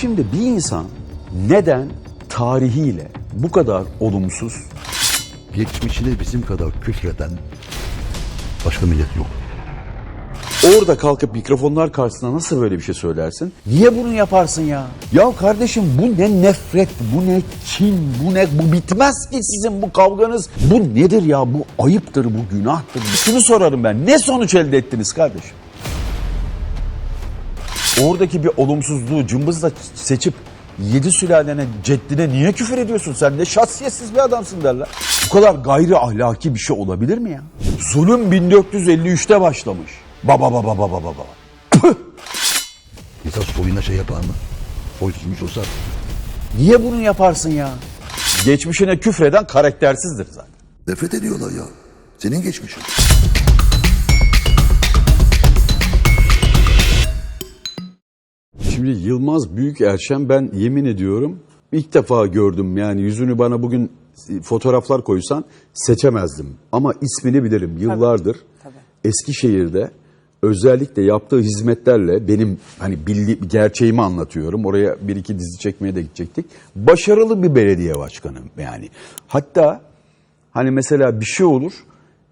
Şimdi bir insan neden tarihiyle bu kadar olumsuz Geçmişine bizim kadar küfreden başka millet yok. orada kalkıp mikrofonlar karşısında nasıl böyle bir şey söylersin? Niye bunu yaparsın ya? Ya kardeşim bu ne nefret, bu ne kin, bu ne bu bitmez ki sizin bu kavganız. Bu nedir ya? Bu ayıptır, bu günahtır. Şunu sorarım ben. Ne sonuç elde ettiniz kardeşim? Oradaki bir olumsuzluğu cımbızla seçip yedi sülalene, ceddine niye küfür ediyorsun sen? Ne şahsiyetsiz bir adamsın derler. Bu kadar gayri ahlaki bir şey olabilir mi ya? Zulüm 1453'te başlamış. Baba baba baba baba. İnsan soyuna şey yapar mı? Soysuzmuş olsa Niye bunu yaparsın ya? Geçmişine küfreden karaktersizdir zaten. nefret ediyorlar ya. Senin geçmişin. Şimdi Yılmaz Büyükerşen ben yemin ediyorum ilk defa gördüm yani yüzünü bana bugün fotoğraflar koysan seçemezdim. Ama ismini bilirim yıllardır tabii. Eskişehir'de özellikle yaptığı hizmetlerle benim hani bildi, gerçeğimi anlatıyorum. Oraya bir iki dizi çekmeye de gidecektik. Başarılı bir belediye başkanı yani. Hatta hani mesela bir şey olur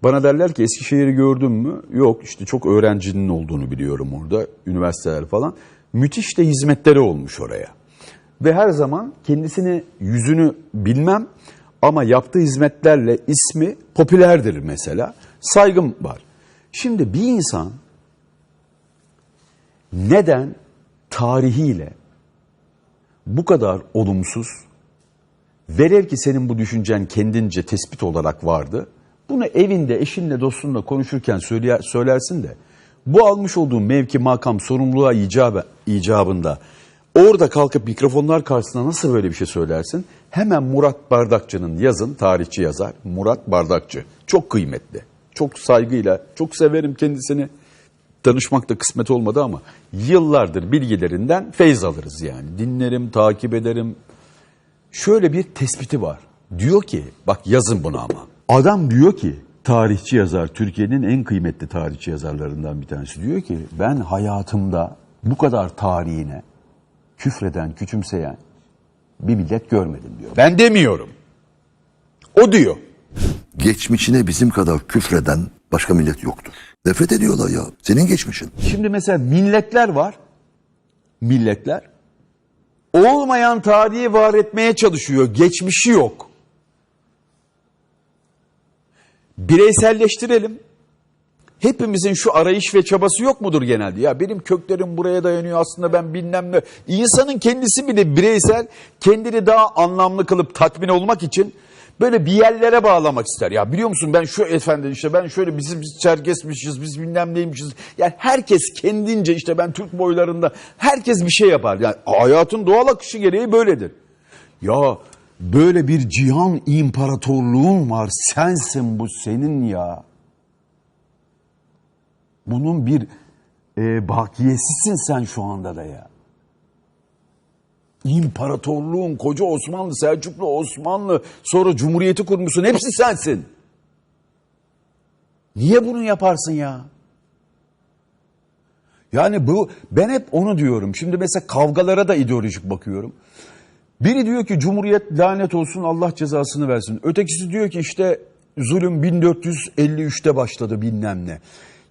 bana derler ki Eskişehir'i gördün mü? Yok işte çok öğrencinin olduğunu biliyorum orada. Üniversiteler falan. Müthiş de hizmetleri olmuş oraya. Ve her zaman kendisini yüzünü bilmem ama yaptığı hizmetlerle ismi popülerdir mesela. Saygım var. Şimdi bir insan neden tarihiyle bu kadar olumsuz Velev ki senin bu düşüncen kendince tespit olarak vardı. Bunu evinde, eşinle, dostunla konuşurken söyle, söylersin de bu almış olduğun mevki, makam, sorumluluğa icabı, icabında orada kalkıp mikrofonlar karşısında nasıl böyle bir şey söylersin? Hemen Murat Bardakçı'nın yazın, tarihçi yazar Murat Bardakçı. Çok kıymetli, çok saygıyla, çok severim kendisini. Tanışmak da kısmet olmadı ama yıllardır bilgilerinden feyz alırız yani. Dinlerim, takip ederim, şöyle bir tespiti var. Diyor ki, bak yazın bunu ama. Adam diyor ki, tarihçi yazar, Türkiye'nin en kıymetli tarihçi yazarlarından bir tanesi. Diyor ki, ben hayatımda bu kadar tarihine küfreden, küçümseyen bir millet görmedim diyor. Ben demiyorum. O diyor. Geçmişine bizim kadar küfreden başka millet yoktur. Nefret ediyorlar ya. Senin geçmişin. Şimdi mesela milletler var. Milletler. Olmayan tarihi var etmeye çalışıyor. Geçmişi yok. Bireyselleştirelim. Hepimizin şu arayış ve çabası yok mudur genelde? Ya benim köklerim buraya dayanıyor aslında ben bilmem ne. İnsanın kendisi bile bireysel kendini daha anlamlı kılıp tatmin olmak için böyle bir yerlere bağlamak ister. Ya biliyor musun ben şu efendim işte ben şöyle bizim biz Çerkesmişiz biz bilmem neymişiz. Yani herkes kendince işte ben Türk boylarında herkes bir şey yapar. Yani hayatın doğal akışı gereği böyledir. Ya böyle bir cihan imparatorluğun var sensin bu senin ya. Bunun bir e, bakiyesisin sen şu anda da ya. İmparatorluğun, koca Osmanlı, Selçuklu Osmanlı, sonra Cumhuriyeti kurmuşsun. Hepsi sensin. Niye bunu yaparsın ya? Yani bu ben hep onu diyorum. Şimdi mesela kavgalara da ideolojik bakıyorum. Biri diyor ki Cumhuriyet lanet olsun Allah cezasını versin. Ötekisi diyor ki işte zulüm 1453'te başladı bilmem ne.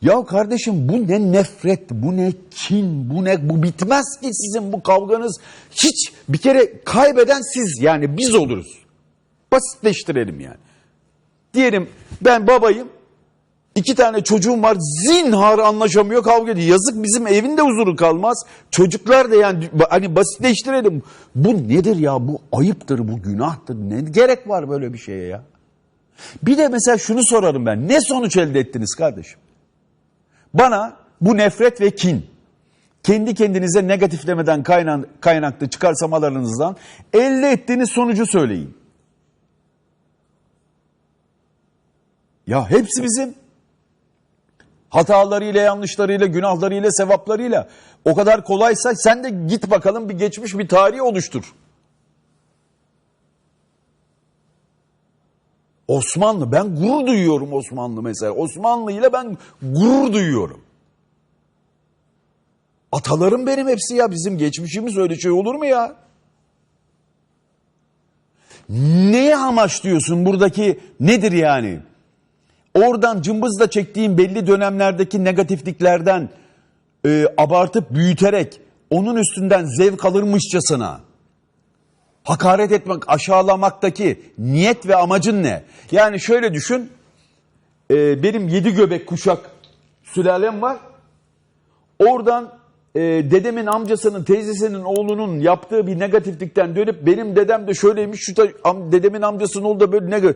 Ya kardeşim bu ne nefret, bu ne kin, bu ne bu bitmez ki sizin bu kavganız. Hiç bir kere kaybeden siz yani biz oluruz. Basitleştirelim yani. Diyelim ben babayım. İki tane çocuğum var zinhar anlaşamıyor kavga ediyor. Yazık bizim evinde huzuru kalmaz. Çocuklar da yani hani basitleştirelim. Bu nedir ya bu ayıptır bu günahtır. Ne gerek var böyle bir şeye ya? Bir de mesela şunu sorarım ben. Ne sonuç elde ettiniz kardeşim? Bana bu nefret ve kin kendi kendinize negatiflemeden kaynan, kaynaklı çıkarsamalarınızdan elde ettiğiniz sonucu söyleyin. Ya hepsi bizim. Hatalarıyla, yanlışlarıyla, günahlarıyla, sevaplarıyla. O kadar kolaysa sen de git bakalım bir geçmiş bir tarihi oluştur. Osmanlı ben gurur duyuyorum Osmanlı mesela. Osmanlı ile ben gurur duyuyorum. Atalarım benim hepsi ya. Bizim geçmişimiz öyle şey olur mu ya? Neye amaçlıyorsun buradaki nedir yani? Oradan cımbızla çektiğin belli dönemlerdeki negatifliklerden e, abartıp büyüterek onun üstünden zevk alırmışçasına hakaret etmek, aşağılamaktaki niyet ve amacın ne? Yani şöyle düşün, e, benim yedi göbek kuşak sülalem var. Oradan e, dedemin amcasının, teyzesinin oğlunun yaptığı bir negatiflikten dönüp benim dedem de şöyleymiş, şu da am- dedemin amcasının oğlu da böyle ne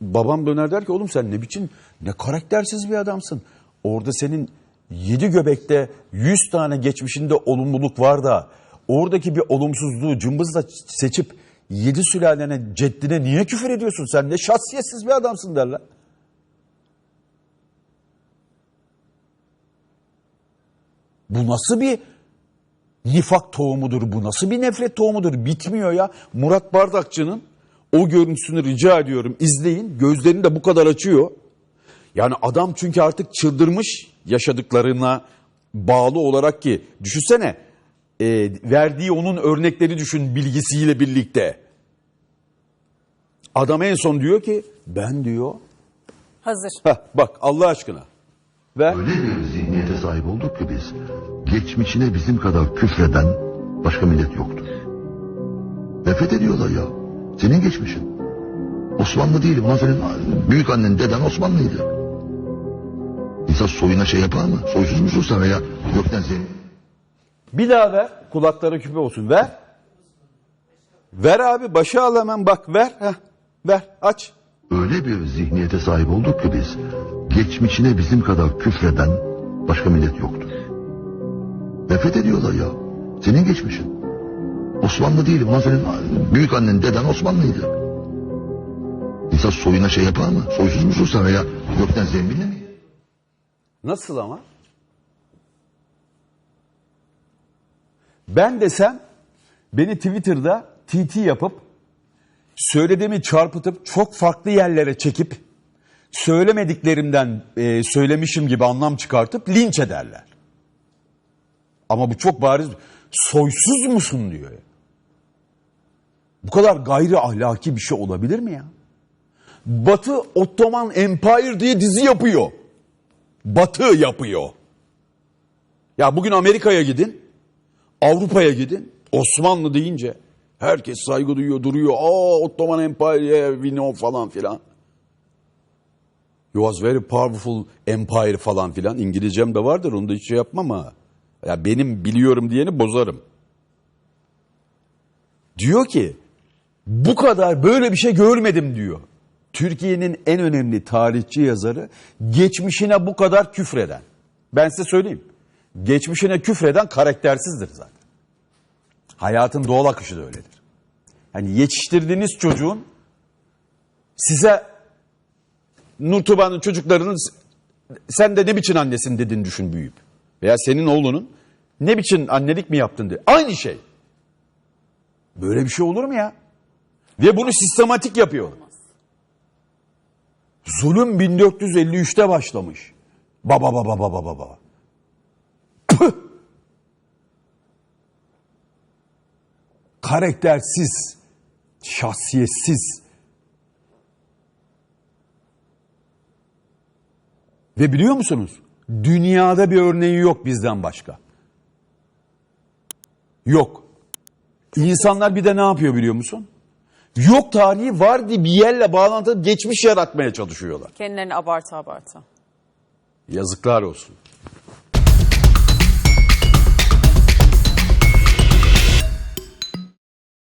Babam döner der ki oğlum sen ne biçim, ne karaktersiz bir adamsın. Orada senin yedi göbekte yüz tane geçmişinde olumluluk var da oradaki bir olumsuzluğu cımbızla seçip yedi sülalene, ceddine niye küfür ediyorsun sen? Ne şahsiyetsiz bir adamsın derler. Bu nasıl bir nifak tohumudur, bu nasıl bir nefret tohumudur? Bitmiyor ya. Murat Bardakçı'nın o görüntüsünü rica ediyorum izleyin. Gözlerini de bu kadar açıyor. Yani adam çünkü artık çıldırmış yaşadıklarına bağlı olarak ki düşünsene e, verdiği onun örnekleri düşün bilgisiyle birlikte. Adam en son diyor ki ben diyor Hazır. Heh, bak Allah aşkına ver. Öyle bir zihniyete sahip olduk ki biz. Geçmişine bizim kadar küfreden başka millet yoktur. Nefret ediyorlar ya. Senin geçmişin. Osmanlı değil. Ulan senin büyük annen, deden Osmanlıydı. İnsan soyuna şey yapar mı? Soysuz musun sen veya gökten senin? Bir daha ver. Kulakları küpe olsun. Ver. Ver abi. Başı al hemen bak. Ver. Heh. Ver. Aç. Öyle bir zihniyete sahip olduk ki biz. Geçmişine bizim kadar küfreden başka millet yoktur. Nefret ediyorlar ya. Senin geçmişin. Osmanlı değil. Ulan senin büyük annen, deden Osmanlıydı. İnsan soyuna şey yapar mı? Soysuz musun sen veya gökten zembille mi? Nasıl ama? Ben desem beni Twitter'da TT yapıp söylediğimi çarpıtıp çok farklı yerlere çekip söylemediklerimden e, söylemişim gibi anlam çıkartıp linç ederler. Ama bu çok bariz soysuz musun diyor. Bu kadar gayri ahlaki bir şey olabilir mi ya? Batı Ottoman Empire diye dizi yapıyor. Batı yapıyor. Ya bugün Amerika'ya gidin, Avrupa'ya gidin, Osmanlı deyince herkes saygı duyuyor, duruyor. Aa Ottoman Empire, we know falan filan. You was very powerful empire falan filan. İngilizcem de vardır, onu da hiç şey yapmam ha. Ya benim biliyorum diyeni bozarım. Diyor ki, bu kadar böyle bir şey görmedim diyor. Türkiye'nin en önemli tarihçi yazarı geçmişine bu kadar küfreden. Ben size söyleyeyim. Geçmişine küfreden karaktersizdir zaten. Hayatın doğal akışı da öyledir. Yani yetiştirdiğiniz çocuğun size Nurtuban'ın çocuklarının sen de ne biçim annesin dedin düşün büyüyüp. Veya senin oğlunun ne biçim annelik mi yaptın diye. Aynı şey. Böyle bir şey olur mu ya? Ve bunu sistematik yapıyor. Zulüm 1453'te başlamış. Baba baba baba baba. Karaktersiz, şahsiyetsiz. Ve biliyor musunuz? Dünyada bir örneği yok bizden başka. Yok. İnsanlar bir de ne yapıyor biliyor musun? Yok tarihi var diye bir yerle bağlantılı geçmiş yaratmaya çalışıyorlar. Kendilerini abartı abartı. Yazıklar olsun.